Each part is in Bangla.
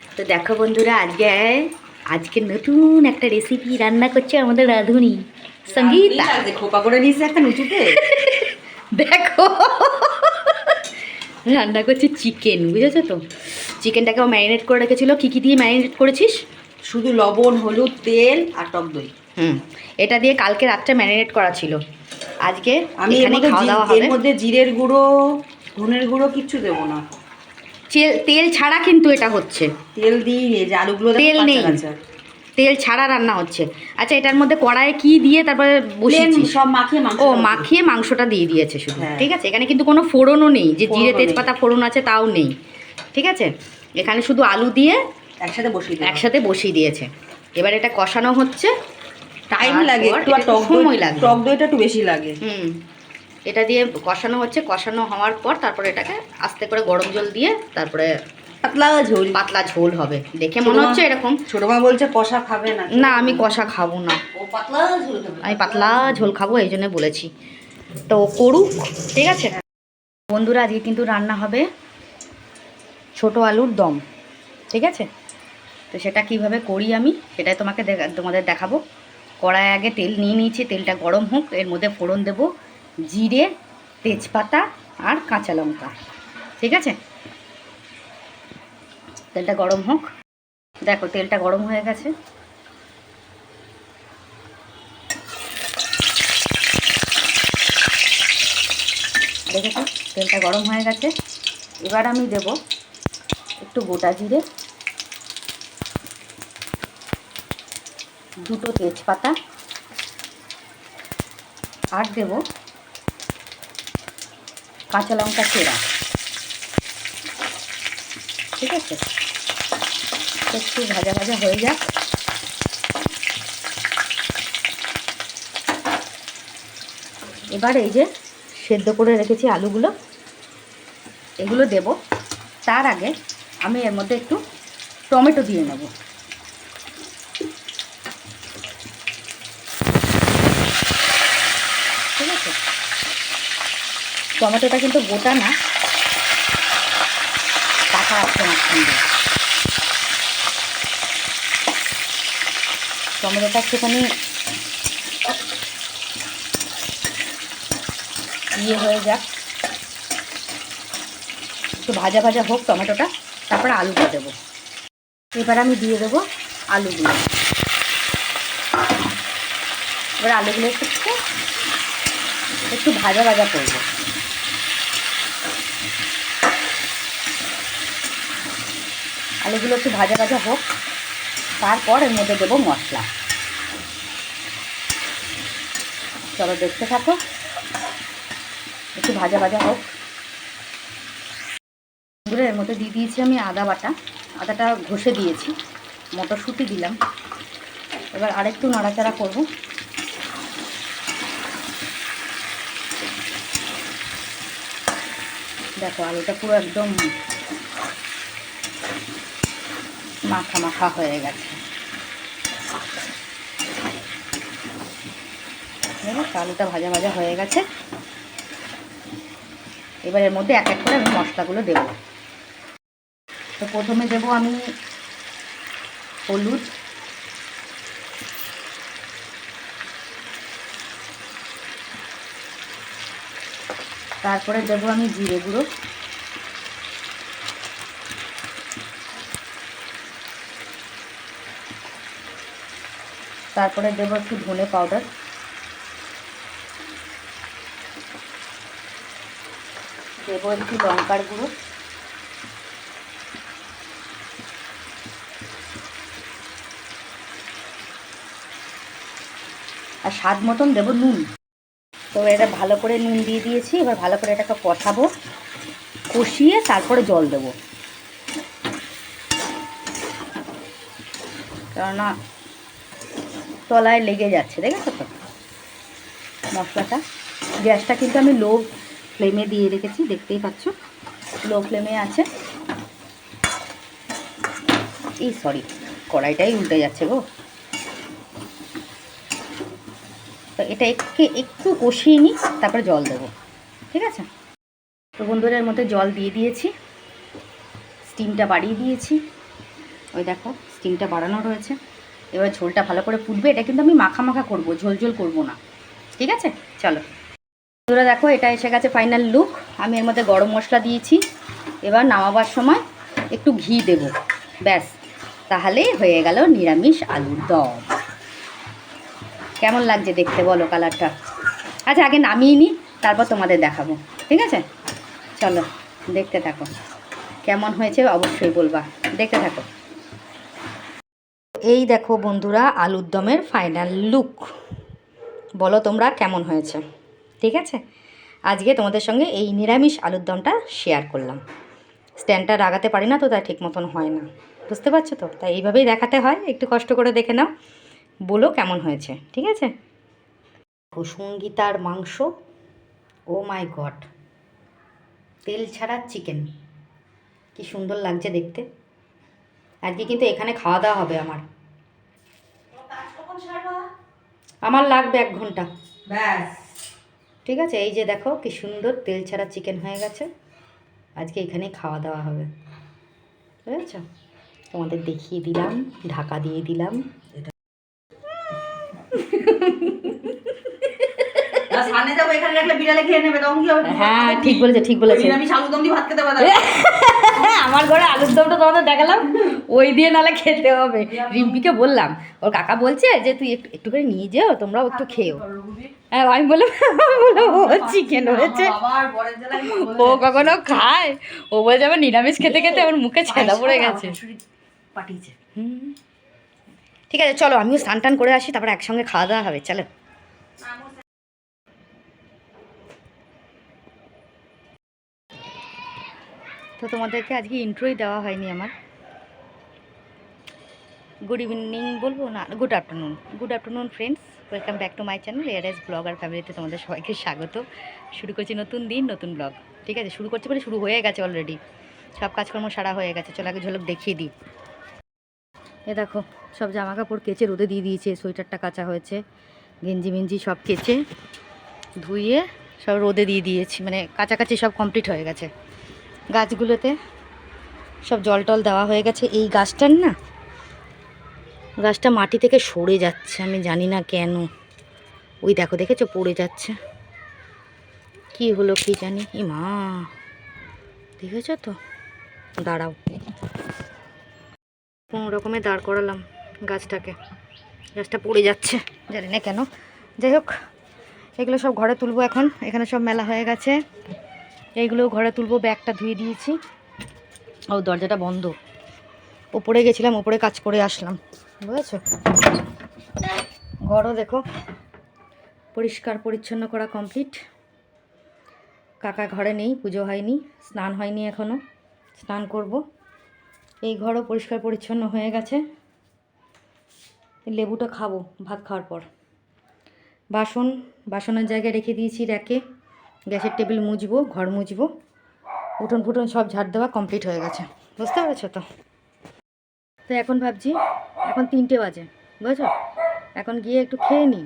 তো দেখো বন্ধুরা আজকে আজকে নতুন একটা রেসিপি রান্না করছে আমাদের রাঁধুনি সঙ্গীতা। খোপা করে নিয়েছে একটা নিচুতে? দেখো। রান্না করছে চিকেন বুঝেছ তো? চিকেনটাকে ম্যারিনেট করে রেখেছিল। কী কী দিয়ে ম্যারিনেট করেছিস? শুধু লবণ হলুদ তেল আর টক দই। হুম এটা দিয়ে কালকে রাত্রে ম্যারিনেট করা ছিল। আজকে আমি এখানে খাওয়া দাওয়া এর হবে। মধ্যে জিরের গুঁড়ো ধনের গুঁড়ো কিচ্ছু দেবো না। তেল ছাড়া কিন্তু এটা হচ্ছে। তেল দিই যে আলুগুলো তেল নেই। তেল ছাড়া রান্না হচ্ছে। আচ্ছা এটার মধ্যে কড়াইয়ে কি দিয়ে তারপরে বসিয়েছিস সব মাখিয়ে মাংস ও মাখিয়ে মাংসটা দিয়ে দিয়েছে শুধু হ্যাঁ। ঠিক আছে? এখানে কিন্তু কোনো ফোড়নও নেই যে জিরে তেজপাতা ফোড়ন আছে তাও নেই ঠিক আছে? এখানে শুধু আলু দিয়ে একসাথে বসিয়ে একসাথে বসিয়ে দিয়েছে। এবার এটা কষানো হচ্ছে। টাইম লাগে একটু টক। লাগে টক দইটা একটু বেশি লাগে। হুম। এটা দিয়ে কষানো হচ্ছে কষানো হওয়ার পর তারপরে এটাকে আস্তে করে গরম জল দিয়ে তারপরে পাতলা ঝোল। পাতলা ঝোল হবে। দেখে মনে হচ্ছে এরকম। ছোট মা বলছে কষা খাবে না। না আমি কষা খাব না। ও পাতলা ঝোল আমি পাতলা ঝোল খাব এই জন্য বলেছি। তো করুক ঠিক আছে? বন্ধুরা আজকে কিন্তু রান্না হবে ছোট আলুর দম ঠিক আছে? তো সেটা কীভাবে করি আমি সেটাই তোমাকে তোমাদের দেখাবো। কড়াই আগে তেল নিয়ে নিয়েছি তেলটা গরম হোক এর মধ্যে ফোড়ন দেব। জিরে, তেজপাতা আর কাঁচা লঙ্কা। ঠিক আছে? তেলটা গরম হোক। দেখো, তেলটা গরম হয়ে গেছে। দেখেছ? তেলটা গরম হয়ে গেছে। এবার আমি দেব একটু গোটা জিরে, দুটো তেজপাতা, আর দেব কাঁচা লঙ্কা চেরা। ঠিক আছে? একটু ভাজা ভাজা হয়ে যাক। এবার এই যে সেদ্ধ করে রেখেছি আলুগুলো, এগুলো দেব। তার আগে আমি এর মধ্যে একটু টমেটো দিয়ে নেব ঠিক আছে টমেটোটা কিন্তু গোটা না। কাঁচা আছে মাঝখান দিয়ে। টমেটোটা একটুখানি ইয়ে হয়ে যাক। একটু ভাজা ভাজা হোক টমেটোটা, তারপরে আলুটা দেবো। এবার আমি দিয়ে দেবো আলুগুলো। এবার আলুগুলো একটু একটু ভাজা ভাজা করব। আলুগুলো একটু ভাজা ভাজা হোক, তারপর এর মধ্যে দেবো মশলা। চলো দেখতে থাকো। একটু ভাজা ভাজা হোক। এর মধ্যে দিয়ে দিয়েছি আমি আদা বাটা। আদাটা ঘষে দিয়েছি, মটরশুঁটি দিলাম। এবার আরেকটু নাড়াচাড়া করব। দেখো, আলুটা পুরো একদম মাখা মাখা হয়ে গেছে। আলুটা ভাজা ভাজা হয়ে গেছে। এবার এর মধ্যে এক এক করে আমি মশলাগুলো দেব। তো প্রথমে দেব আমি হলুদ। তারপরে দেব আমি জিরে গুঁড়ো। তারপরে দেব একটু ধনে পাউডার দেব একটু লঙ্কার গুঁড়ো। আর স্বাদ মতন দেবো নুন। তো এটা ভালো করে নুন দিয়ে দিয়েছি, এবার ভালো করে এটাকে কষাবো। কষিয়ে তারপরে জল দেবো। কেননা তলায় লেগে যাচ্ছে, দেখেছ তো? মশলাটা। গ্যাসটা কিন্তু আমি লো ফ্লেমে দিয়ে রেখেছি, দেখতেই পাচ্ছ। লো ফ্লেমে আছে। এই সরি কড়াইটাই উল্টে যাচ্ছে গো। তো এটা একটু একটু কষিয়ে নিই, তারপরে জল দেবো, ঠিক আছে? তো বন্ধুরা, এর মধ্যে জল দিয়ে দিয়েছি। স্টিমটা বাড়িয়ে দিয়েছি। ওই দেখো স্টিমটা বাড়ানো রয়েছে। এবার ঝোলটা ভালো করে ফুটবে, এটা কিন্তু আমি মাখা মাখা করব, ঝোল ঝোল করব না। ঠিক আছে? চলো। বন্ধুরা দেখো, এটা এসে গেছে ফাইনাল লুক আমি এর মধ্যে গরম মশলা দিয়েছি। এবার নামাবার সময় একটু ঘি দেব। ব্যাস তাহলেই হয়ে গেল নিরামিষ আলুর দম। কেমন লাগছে দেখতে বলো কালারটা? আচ্ছা আগে নামিয়ে নিই, তারপর তোমাদের দেখাবো। ঠিক আছে? চলো, দেখতে থাকো। কেমন হয়েছে অবশ্যই বলবা। দেখতে থাকো। এই দেখো বন্ধুরা আলুর দমের ফাইনাল লুক বলো তোমরা কেমন হয়েছে? ঠিক আছে? আজকে তোমাদের সঙ্গে এই নিরামিষ আলুর দমটা শেয়ার করলাম। স্ট্যান্ডটা লাগাতে পারি না তো, তাই ঠিক মতন হয় না। বুঝতে পারছ তো? তাই এইভাবেই দেখাতে হয়, একটু কষ্ট করে দেখে নাও। বলো কেমন হয়েছে? ঠিক আছে? সঙ্গীতার মাংস, ও মাই গড। তেল ছাড়া চিকেন। কি সুন্দর লাগছে দেখতে। আজকে কিন্তু এখানে খাওয়া দাওয়া হবে আমার। আমার লাগবে এক ঘণ্টা। ব্যাস। ঠিক আছে এই যে দেখো কি সুন্দর তেল ছাড়া চিকেন হয়ে গেছে। আজকে এখানে খাওয়া দাওয়া হবে। বুঝেছ? তোমাদের দেখিয়ে দিলাম ঢাকা দিয়ে দিলাম। সামনে যাব এখানে রাখলে বিড়ালে খেয়ে নেবে তখন কি হবে? হ্যাঁ ঠিক বলেছে ঠিক বলেছে। নিরামিষ আলু দম দিয়ে ভাত খেতে পারবে আমার ঘরে আলুর দমটা তোমাদের দেখালাম। ওই দিয়ে নালে খেতে হবে। রিম্পিকে বললাম ওর কাকা বলছে যে তুই একটু একটু করে নিয়ে যেও তোমরাও একটু খেও হ্যাঁ আমি বললাম বললাম ও চিকেন হয়েছে? ও কখনো খায়। ও বলছে আমার নিরামিষ খেতে খেতে ওর মুখে ছেদা পড়ে গেছে। ঠিক আছে চলো আমিও স্নান টান করে আসি তারপর একসঙ্গে খাওয়া দাওয়া হবে চলো। তো তোমাদেরকে আজকে ইন্ট্রোই দেওয়া হয়নি আমার। গুড ইভিনিং বলব না good afternoon good afternoon friends welcome back to my channel air S blog আর ফ্যামিলিতে তোমাদের সবাইকে স্বাগত শুরু করছি নতুন দিন, নতুন ব্লগ ঠিক আছে, শুরু করছি বলে শুরু হয়ে গেছে অলরেডি সব কাজকর্ম সারা হয়ে গেছে, চলো আগে ঝলক দেখিয়ে দিই। এ দেখো, সব জামা কাপড় কেচে রোদে দিয়ে দিয়েছে, সোয়েটারটা কাঁচা হয়েছে, গেঞ্জি মেঞ্জি সব কেচে ধুয়ে সব রোদে দিয়ে দিয়েছি মানে কাছাকাছি সব কমপ্লিট হয়ে গেছে। গাছগুলোতে সব জল টল দেওয়া হয়ে গেছে। এই গাছটার না, গাছটা মাটি থেকে সরে যাচ্ছে, আমি জানি না কেন। ওই দেখো, দেখেছ? পড়ে যাচ্ছে। কি হলো কি জানি? ই মা, দেখেছ তো? দাঁড়াও। কোনো রকমে দাঁড় করালাম গাছটাকে। গাছটা পড়ে যাচ্ছে, জানি না কেন। যাই হোক, এগুলো সব ঘরে তুলবো এখন। এখানে সব মেলা হয়ে গেছে। এইগুলো ঘরে তুলবো, ব্যাগটা ধুয়ে দিয়েছি। ও, দরজাটা বন্ধ। ওপরে গেছিলাম, ওপরে কাজ করে আসলাম, বুঝেছ? ঘরও দেখো, পরিষ্কার পরিচ্ছন্ন করা কমপ্লিট কাকা ঘরে নেই, পুজো হয়নি, স্নান হয়নি এখনও স্নান করব। এই ঘরও পরিষ্কার পরিচ্ছন্ন হয়ে গেছে। লেবুটা খাব, ভাত খাওয়ার পর। বাসন, বাসনের জায়গায় রেখে দিয়েছি র্যাকে। গ্যাসের টেবিল মুছবো, ঘর মুছবো। উঠোন ফুটন সব ঝাড় দেওয়া কমপ্লিট হয়ে গেছে। বুঝতে পেরেছ তো? তো এখন ভাবছি, এখন তিনটে বাজে, বুঝেছ? এখন গিয়ে একটু খেয়ে নিই।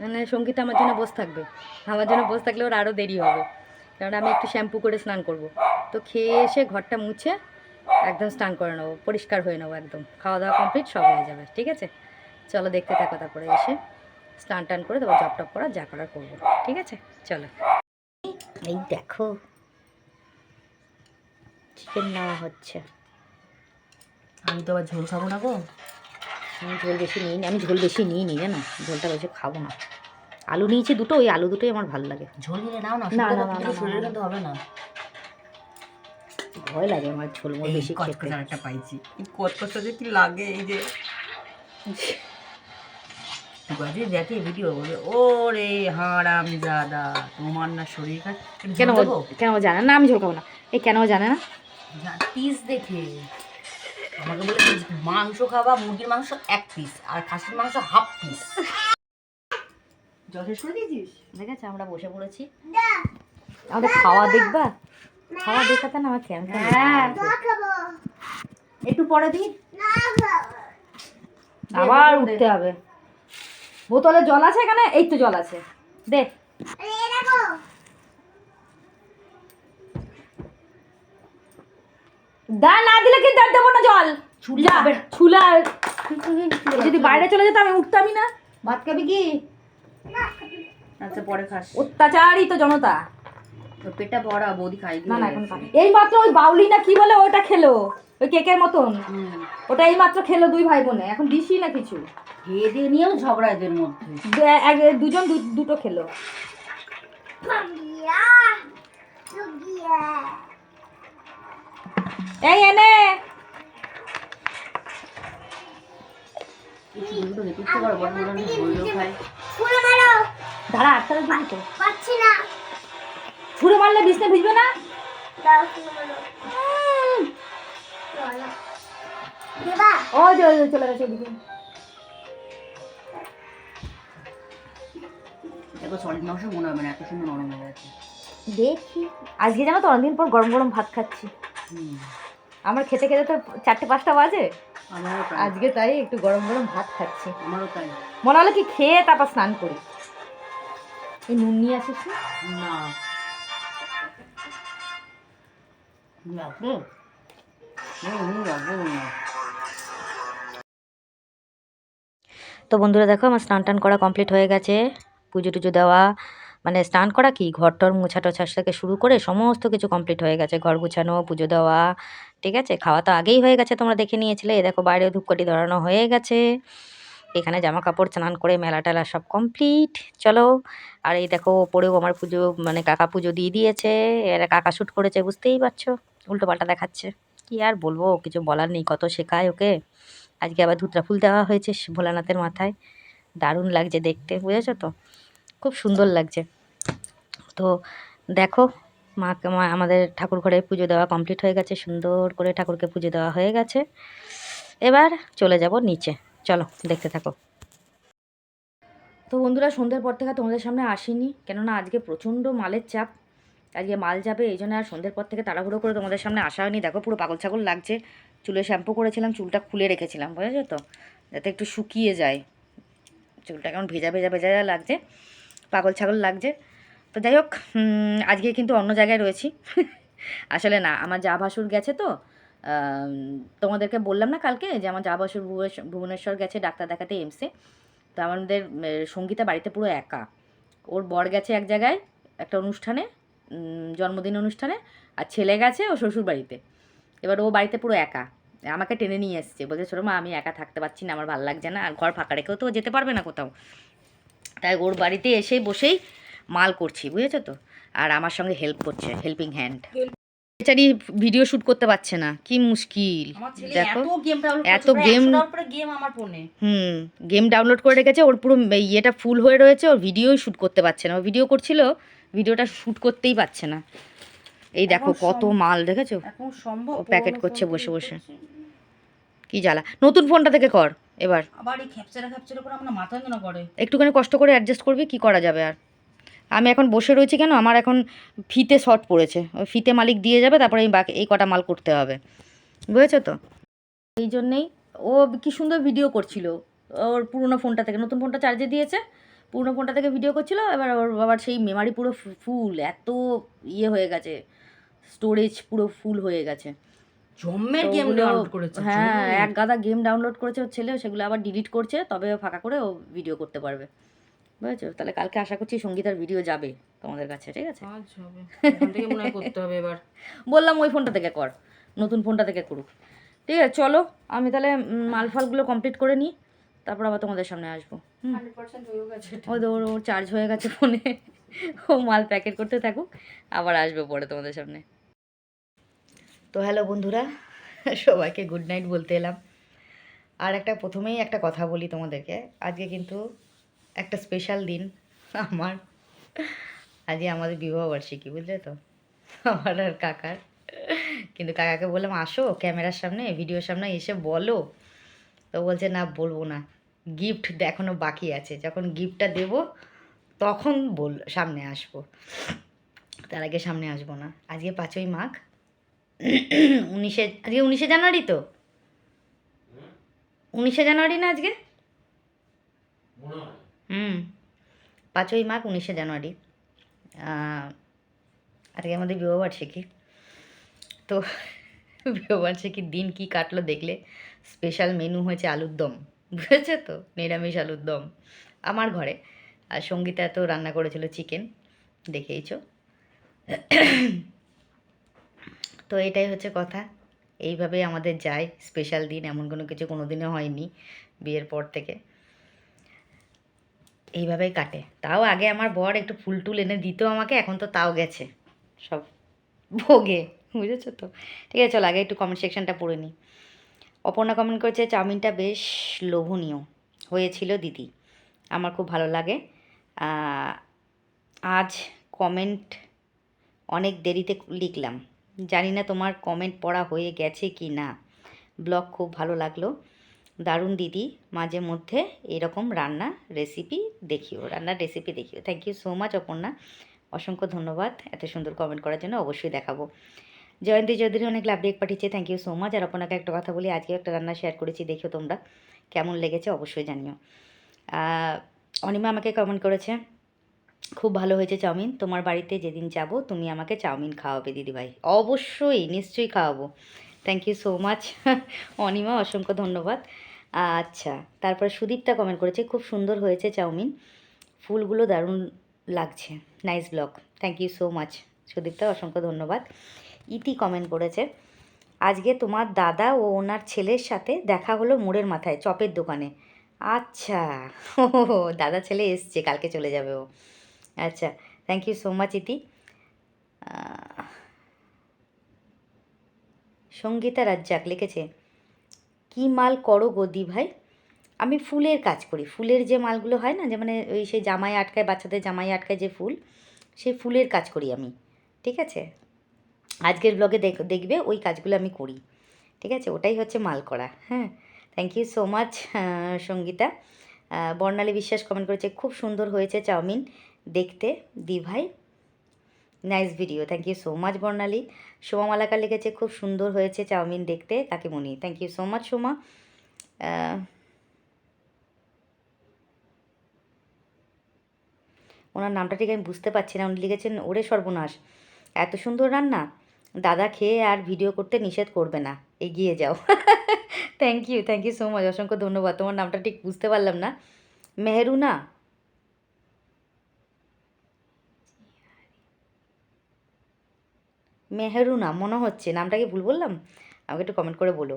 মানে সংগীত আমার জন্য বসে থাকবে। আমার জন্য বসে থাকলে ওর আরও দেরি হবে। কারণ আমি একটু শ্যাম্পু করে স্নান করব। তো খেয়ে এসে ঘরটা মুছে একদম স্নান করে নেব, পরিষ্কার হয়ে নেব একদম। খাওয়া দাওয়া কমপ্লিট, সব হয়ে যাবে, ঠিক আছে? চলো দেখতে থাকো তারপরে এসে স্নান টান করে তারপর জব টপ করা যা করার করব, ঠিক আছে? চলো। এই দেখো চিকেন নেওয়া হচ্ছে। আমি তো আবার ঝোল খাব না গো। আমি ঝোল বেশি নিই নি আমি ঝোল বেশি নিই নি জানো? ঝোলটা বেশি খাব না। আলু নিয়েছি দুটো ওই আলু দুটোই আমার ভালো লাগে। ঝোল নিলে নাও না না, না, না, শরীরে না। কিন্তু হবে না। ভয় লাগে আমার ঝোল মোল বেশি খেতে। একটা পাইছি। কচকচা যে কি লাগে এই যে? বাজে দেখে ভিডিও বলবে ওরে হারাম জাদা তোমার না শরীর কেন ও-? কেন ও জানে না আমি ঝোল না। এই কেন ও জানে না? পিস দেখে। আমাকে বলে মাংস খাবা মুরগির মাংস এক পিস আর খাসির মাংস হাফ পিস জল শেষ করে দিয়েছিস দেখেছে আমরা বসে পড়েছি। আমাদের খাওয়া দেখবা? খাওয়া দেখাতে না আমার কেমন হ্যাঁ। একটু পরে দিই? আবার উঠতে হবে। বোতলে জল আছে এখানে? এই তো জল আছে। দে। দা না দিলে কিন্তু আর দেবো না জল। না। ছুলা। যদি বাইরে চলে যেতাম আমি উঠতামই না। ভাত খাবি কি? আচ্ছা পরে খাস। অত্যাচারই তো জনতা। পেটটা ভরা বৌদি খাই না না এখন। এই মাত্র ওই বাউলি না কি বলে ওটা খেলো। ওই কেকের মতন। ওটা এই মাত্র খেলো দুই ভাই বোনে এখন দিসই না কিছু। খেয়ে দিয়ে নিয়েও ঝগড়া এদের মধ্যে। এক- দুজন দু- দুটো খেলো। এই এনে। দাঁড়া আটটা দিবি তো পাচ্ছি না। ছুঁড়ে মারলে বিছনে ভিজবে না? ও চলে গেছে ওদিকে। দেখো সলিড মাংস মনে হবে না এত সুন্দর নরম হয়ে গেছে। দেখি। আজকে জানো তো অনেকদিন পর গরম গরম ভাত খাচ্ছি। আমার খেতে খেতে তো চারটে পাঁচটা বাজে। আজকে তাই একটু গরম গরম ভাত খাচ্ছি। আমারও তাই। মনে হলো কি খেয়ে তারপর স্নান করি। এই নুন নিয়ে আসিস না? তো বন্ধুরা দেখো, আমার স্নান টান করা কমপ্লিট হয়ে গেছে। পুজো টুজো দেওয়া মানে স্নান করা কি? ঘর টর মোছা টোছা থেকে শুরু করে সমস্ত কিছু কমপ্লিট হয়ে গেছে। ঘর গুছানো, পুজো দেওয়া, ঠিক আছে? খাওয়া তো আগেই হয়ে গেছে, তোমরা দেখে নিয়েছিলে। দেখো বাইরে ধূপকাঠি ধরানো হয়ে গেছে। এখানে জামা কাপড় স্নান করে মেলা টেলা সব কমপ্লিট চলো, আর এই দেখো, ওপরেও আমার পুজো মানে কাকা পুজো দিয়ে দিয়েছে। এরা কাকা শ্যুট করেছে, বুঝতেই পারছ? উল্টো পাল্টা দেখাচ্ছে। কি আর বলব, কিছু বলার নেই, কত শেখায় ওকে। আজকে আবার ধুতরা ফুল দেওয়া হয়েছে ভোলানাথের মাথায়। দারুণ লাগছে দেখতে, বুঝেছ তো? খুব সুন্দর লাগছে। তো দেখো মাকে মা, আমাদের ঠাকুর ঘরে পুজো দেওয়া কমপ্লিট হয়ে গেছে, সুন্দর করে ঠাকুরকে পুজো দেওয়া হয়ে গেছে। এবার চলে যাব নিচে, চলো দেখতে থাকো। তো বন্ধুরা, সন্ধ্যের পর থেকে তোমাদের সামনে আসিনি, কেননা আজকে প্রচণ্ড মালের চাপ। আজকে মাল যাবে, এই জন্য আর সন্ধ্যের পর থেকে তাড়াহুড়ো করে তোমাদের সামনে আসা হয়নি। দেখো পুরো পাগল ছাগল লাগছে। চুলে শ্যাম্পু করেছিলাম, চুলটা খুলে রেখেছিলাম, বুঝেছ তো? যাতে একটু শুকিয়ে যায়। চুলটা কেমন ভেজা ভেজা ভেজা ভেজা লাগছে। পাগল ছাগল লাগছে। তো যাই হোক আজকে কিন্তু অন্য জায়গায় রয়েছি। আসলে না, আমার যা ভাসুর গেছে তো তোমাদেরকে বললাম না কালকে যে আমার যা ভাসুর ভুবনেশ্বর গেছে ডাক্তার দেখাতে এমসে তো আমাদের সঙ্গীতা বাড়িতে পুরো একা। ওর বর গেছে এক জায়গায়, একটা অনুষ্ঠানে। জন্মদিন অনুষ্ঠানে আর ছেলে গেছে ও শ্বশুর বাড়িতে এবার ও বাড়িতে পুরো একা। আমাকে টেনে নিয়ে এসছে। বলছে ছোটো মা আমি একা থাকতে পারছি না আমার ভালো লাগছে না আর ঘর ফাঁকা রেখেও তো যেতে পারবে না কোথাও। তাই ওর বাড়িতে এসে বসেই মাল করছি বুঝেছ তো? আর আমার সঙ্গে হেল্প করছে হেল্পিং হ্যান্ড। বেচারি ভিডিও শ্যুট করতে পারছে না কি মুশকিল। দেখো এত গেম হুম গেম ডাউনলোড করে রেখেছে ওর পুরো ইয়েটা ফুল হয়ে রয়েছে ওর ভিডিওই শ্যুট করতে পারছে না। ও ভিডিও করছিল ভিডিওটা শ্যুট করতেই পারছে না। এই দেখো কত মাল দেখেছ? সম্ভব ও প্যাকেট করছে বসে বসে। কি জ্বালা। নতুন ফোনটা থেকে কর এবার। আবার এই খ্যাপচারা খ্যাপচারা করে আমার মাথা যন্ত্রণা করে। একটুখানি কষ্ট করে অ্যাডজাস্ট করবি কি করা যাবে আর? আমি এখন বসে রয়েছি কেন? আমার এখন ফিতে শর্ট পড়েছে। ওই ফিতে মালিক দিয়ে যাবে তারপরে এই বাকি এই কটা মাল করতে হবে। বুঝেছ তো? এই জন্যেই ও কি সুন্দর ভিডিও করছিল ওর পুরনো ফোনটা থেকে। নতুন ফোনটা চার্জে দিয়েছে পুরনো ফোনটা থেকে ভিডিও করছিল এবার ওর বাবার সেই মেমারি পুরো ফুল এত ইয়ে হয়ে গেছে স্টোরেজ পুরো ফুল হয়ে গেছে। জম্মের গেম ডাউনলোড করেছে হ্যাঁ এক গাদা গেম ডাউনলোড করেছে ওর ছেলে সেগুলো আবার ডিলিট করছে তবে ফাঁকা করে ও ভিডিও করতে পারবে। বুঝেছ? তাহলে কালকে আশা করছি সঙ্গীতার ভিডিও যাবে তোমাদের কাছে ঠিক আছে? করতে হবে এবার। বললাম ওই ফোনটা থেকে কর নতুন ফোনটা থেকে করুক। ঠিক আছে চলো আমি তাহলে উম, মাল ফালগুলো কমপ্লিট করে নিই। তারপর আবার তোমাদের সামনে আসব। ওই তো ওর ওর চার্জ হয়ে গেছে ফোনে ও মাল প্যাকেট করতে থাকুক আবার আসবে পরে তোমাদের সামনে। তো হ্যালো বন্ধুরা সবাইকে গুড নাইট বলতে এলাম। আর একটা প্রথমেই একটা কথা বলি তোমাদেরকে আজকে কিন্তু একটা স্পেশাল দিন। আমার আজকে আমাদের বিবাহ বার্ষিকী বুঝলে তো? আমার আর কাকার। কিন্তু কাকাকে বললাম আসো ক্যামেরার সামনে ভিডিওর সামনে এসে বলো। তো বলছে, না, বলব না। গিফট এখনও বাকি আছে। যখন গিফটটা দেব, তখন বল, সামনে আসব। তার আগে সামনে আসব না। আজকে পাঁচই মাঘ। উনিশে, আজকে উনিশে জানুয়ারি তো? উনিশে জানুয়ারি না আজকে? হুম। পাঁচই মাঘ, উনিশে জানুয়ারি। আজকে আমাদের বিবাহবার্ষিকী তো বিবাহবার্ষিকীর দিন কী কাটলো দেখলে? স্পেশাল মেনু হয়েছে আলুর দম। বুঝেছ তো? নিরামিষ আলুর দম। আমার ঘরে। আর সঙ্গীতা তো রান্না করেছিল চিকেন দেখেইছো? তো এটাই হচ্ছে কথা। এইভাবে আমাদের যায় স্পেশাল দিন, এমন কোনো কিছু কোনো দিনও হয়নি বিয়ের পর থেকে। এইভাবেই কাটে। তাও আগে আমার বর একটু ফুল টুল এনে দিত আমাকে, এখন তো তাও গেছে। সব ভোগে। বুঝেছ তো? ঠিক আছে, চলো আগে একটু কমেন্ট সেকশনটা পড়ে নিই। অপর্ণা কমেন্ট করেছে, চাউমিনটা বেশ লোভনীয়। হয়েছিল দিদি। আমার খুব ভালো লাগে। আজ কমেন্ট অনেক দেরিতে লিখলাম। জানি না তোমার কমেন্ট পড়া হয়ে গেছে কি না। ব্লগ খুব ভালো লাগল। দারুণ দিদি, মাঝে মধ্যে এরকম রান্না রেসিপি দেখিও, রান্নার রেসিপি দেখিও। Thank you so much Aparna. অসংখ্য ধন্যবাদ। এত সুন্দর কমেন্ট করার জন্য অবশ্যই দেখাবো। জয়ন্তী চৌধুরী অনেক লাভ ডেক পাঠিয়েছে থ্যাংক ইউ সো মাচ আর আপনাকে একটা কথা বলি আজকে একটা রান্না শেয়ার করেছি, দেখো তোমরা। কেমন লেগেছে অবশ্যই জানিও। অনিমা আমাকে কমেন্ট করেছে, খুব ভালো হয়েছে চাউমিন, তোমার বাড়িতে যেদিন যাব তুমি আমাকে চাউমিন খাওয়াবে দিদিভাই। অবশ্যই, নিশ্চয়ই খাওয়াবো। Thank you so much Anima, অসংখ্য ধন্যবাদ। আচ্ছা তারপর সুদীপটা কমেন্ট করেছে, খুব সুন্দর হয়েছে চাউমিন, ফুলগুলো দারুণ লাগছে। Nice blog thank you so much সুদীপটা অসংখ্য ধন্যবাদ। ইতি কমেন্ট করেছে, আজকে তোমার দাদা ও ওনার ছেলের সাথে দেখা হলো মোড়ের মাথায়, চপের দোকানে। আচ্ছা ও দাদা ছেলে এসছে, কালকে চলে যাবে ও। আচ্ছা থ্যাংক ইউ সো মাচ ইতি। সঙ্গীতা রাজ্জাক লিখেছে, কি মাল করো গদি ভাই? আমি ফুলের কাজ করি, ফুলের যে মালগুলো হয় না, যে মানে ওই সেই জামাই আটকায়, বাচ্চাদের জামাই আটকায় যে ফুল, সেই ফুলের কাজ করি আমি, ঠিক আছে? আজকের ব্লগে দেখ, দেখবে ওই কাজগুলো আমি করি। ঠিক আছে? ওটাই হচ্ছে মাল করা হ্যাঁ thank you so much Sangeeta. Barnali Biswas comment করেছে, খুব সুন্দর হয়েছে চাউমিন দেখতে দি ভাই nice video thank you so much Barnali. Soma Malakar লিখেছে, খুব সুন্দর হয়েছে চাউমিন দেখতে, কাকিমণি। Thank you so much Soma. ওনার নামটা ঠিক আমি বুঝতে পারছি না। উনি লিখেছেন, ওরে সর্বনাশ, এত সুন্দর রান্না। দাদা খেয়ে আর ভিডিও করতে নিষেধ করবে না। এগিয়ে যাও। Thank you thank you so much অসংখ্য ধন্যবাদ। তোমার নামটা ঠিক বুঝতে পারলাম না। মেহরুনা মেহরুনা মনে হচ্ছে। নামটা কি ভুল বললাম? আমাকে একটু কমেন্ট করে বলো।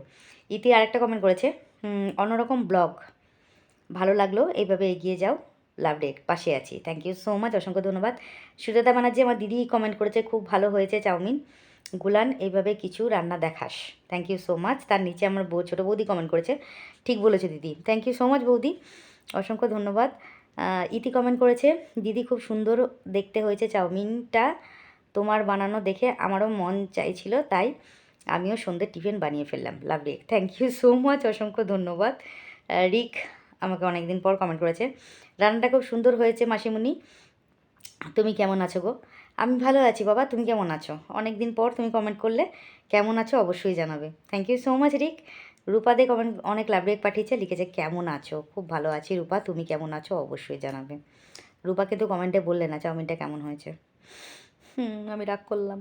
ইতি আরেকটা কমেন্ট করেছে। অন্যরকম ব্লগ ভালো লাগল, এইভাবে এগিয়ে যাও। লাভ ডেক পাশে আছি। থ্যাংক ইউ সো মাচ অসংখ্য ধন্যবাদ। সুজাতা ব্যানার্জি, আমার দিদি কমেন্ট করেছে, খুব ভালো হয়েছে চাউমিন। গুলান, এইভাবে কিছু রান্না দেখাস। থ্যাংক ইউ সো মাচ তার নিচে আমার বউ, ছোটো বৌদি কমেন্ট করেছে। ঠিক বলেছে দিদি। থ্যাংক ইউ সো মাচ বৌদি। অসংখ্য ধন্যবাদ। ইতি কমেন্ট করেছে, দিদি খুব সুন্দর দেখতে হয়েছে চাউমিনটা। তোমার বানানো দেখে আমারও মন চাইছিল, তাই আমিও সন্ধ্যে টিফিন বানিয়ে ফেললাম। Love Rick thank you so much অসংখ্য ধন্যবাদ। রিক আমাকে অনেক দিন পর কমেন্ট করেছে, রান্নাটা খুব সুন্দর হয়েছে মাসিমুনি তুমি কেমন আছো গো? আমি ভালো আছি বাবা, তুমি কেমন আছো? অনেক দিন পর তুমি কমেন্ট করলে, কেমন আছো অবশ্যই জানাবে। Thank you so much Rick. রূপাদে comment অনেক লাভ রেক পাঠিয়েছে, লিখেছে, কেমন আছো? খুব ভালো আছি রূপা, তুমি কেমন আছো অবশ্যই জানাবে। রূপা কিন্তু কমেন্টে বললে না, চাউমিনটা কেমন হয়েছে? হুম, আমি রাগ করলাম।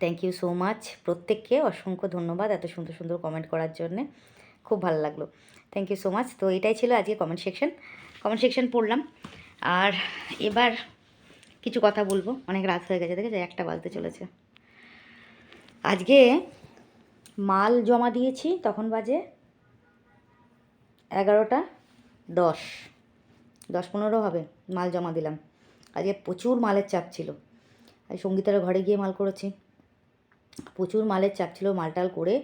থ্যাংক ইউ সো মাচ প্রত্যেককে অসংখ্য ধন্যবাদ এত সুন্দর সুন্দর কমেন্ট করার জন্যে। খুব ভালো লাগল। থ্যাংক ইউ সো মাচ তো এটাই ছিল আজকে কমেন্ট সেকশন কমেন্ট সেকশন পড়লাম। আর এবার কিছু কথা বলব। অনেক রাত হয়ে গেছে, দেখেছ? একটা বাজতে চলেছে। আজকে মাল জমা দিয়েছি, তখন বাজে এগারোটা দশ। দশ পনেরো হবে, মাল জমা দিলাম। আজকে প্রচুর মালের চাপ ছিল। আর সঙ্গীতার ঘরে গিয়ে মাল করেছি। প্রচুর মালের চাপ ছিল, মালটাল করে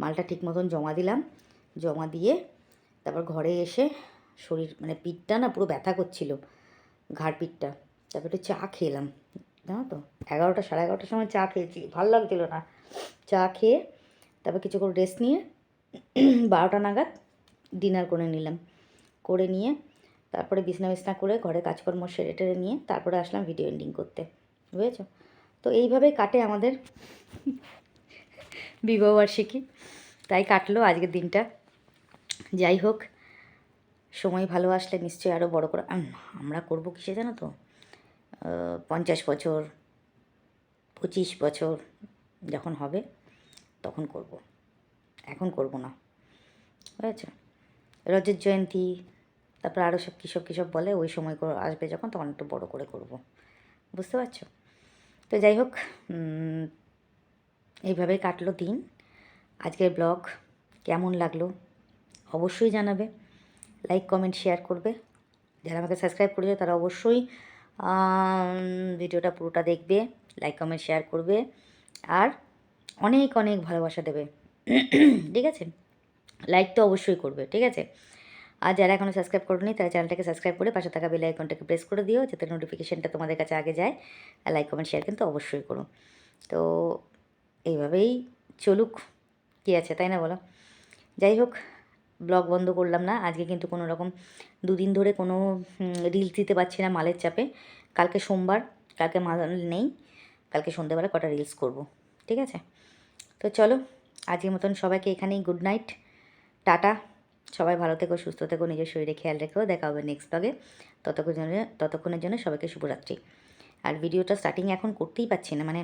মালটা ঠিক মতন জমা দিলাম। জমা দিয়ে তারপর ঘরে এসে শরীর মানে পিঠটা না পুরো ব্যথা করছিল। ঘাড় পিঠটা তারপর একটু চা খেলাম। জানো তো? এগারোটা, সাড়ে এগারোটার সময় চা খেয়েছি। ভালো লাগছিল না। চা খেয়ে তারপর কিছু করে রেস্ট নিয়ে বারোটা নাগাদ ডিনার করে নিলাম। করে নিয়ে তারপরে বিছনা বিছনা করে ঘরে কাজকর্ম সেরে টেরে নিয়ে তারপরে আসলাম ভিডিও এন্ডিং করতে। বুঝেছ? তো এইভাবেই কাটে আমাদের বিবাহবার্ষিকী। তাই কাটলো আজকের দিনটা। যাই হোক সময় ভালো আসলে নিশ্চয়ই আরও বড় করে আমরা করব কিসে জানো তো? পঞ্চাশ বছর, পঁচিশ বছর যখন হবে তখন করব। এখন করব না। বুঝেছ? রজত জয়ন্তী, তারপর আরও সব কী সব কী সব বলে ওই সময় আসবে যখন তখন একটু বড় করে করব। বুঝতে পারছ? তো যাই হোক এইভাবেই কাটলো দিন। আজকের ব্লগ কেমন লাগল? অবশ্যই জানাবে। লাইক কমেন্ট শেয়ার করবে। যারা আমাকে সাবস্ক্রাইব করেছে, তারা অবশ্যই ভিডিওটা পুরোটা দেখবে লাইক কমেন্ট শেয়ার করবে, আর অনেক অনেক ভালোবাসা দেবে। ঠিক আছে? লাইক তো অবশ্যই করবে, ঠিক আছে? আর যারা এখনও সাবস্ক্রাইব করোনি, তারা চ্যানেলটাকে সাবস্ক্রাইব করে পাশে থাকা বেল আইকনটাকে প্রেস করে দিও, যাতে নোটিফিকেশনটা তোমাদের কাছে আগে যায়। আর লাইক কমেন্ট শেয়ার কিন্তু অবশ্যই করো। তো এইভাবেই চলুক। কী আছে, তাই না বলো? যাই হোক ব্লগ বন্ধ করলাম না। আজকে কিন্তু কোনো রকম দুদিন ধরে কোনো রিলস দিতে পারছি না মালের চাপে। কালকে সোমবার, কালকে মাল নেই। কালকে সন্ধ্যেবেলা কটা রিলস করব, ঠিক আছে? তো চলো, আজকের মতন সবাইকে এখানেই গুড নাইট টাটা। সবাই ভালো থেকো, সুস্থ থেকো, নিজের শরীরে খেয়াল রেখো। দেখা হবে নেক্সট ব্লগে ততক্ষণ ততক্ষণের জন্য সবাইকে শুভরাত্রি। আর ভিডিওটা স্টার্টিং এখন করতেই পারছি না মানে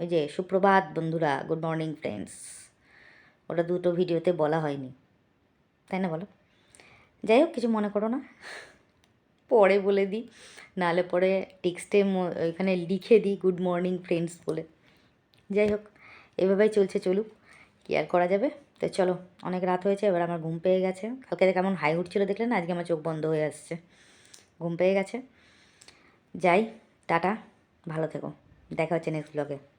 ওই যে সুপ্রভাত বন্ধুরা গুড মর্নিং ফ্রেন্ডস ওটা দুটো ভিডিওতে বলা হয়নি। তাই না বলো? যাই হোক, কিছু মনে করো না। পরে বলে দিই নাহলে পরে টেক্সটে ওইখানে লিখে দিই, গুড মর্নিং ফ্রেন্ডস বলে। যাই হোক, এভাবেই চলছে, চলুক। কি আর করা যাবে? তো চলো, অনেক রাত হয়েছে, এবার আমার ঘুম পেয়ে গেছে। কালকে কেমন হাই উঠছিল দেখলে না? আজকে আমার চোখ বন্ধ হয়ে আসছে। ঘুম পেয়ে গেছে। যাই, টাটা, ভালো থেকো। দেখা হচ্ছে নেক্সট ব্লগে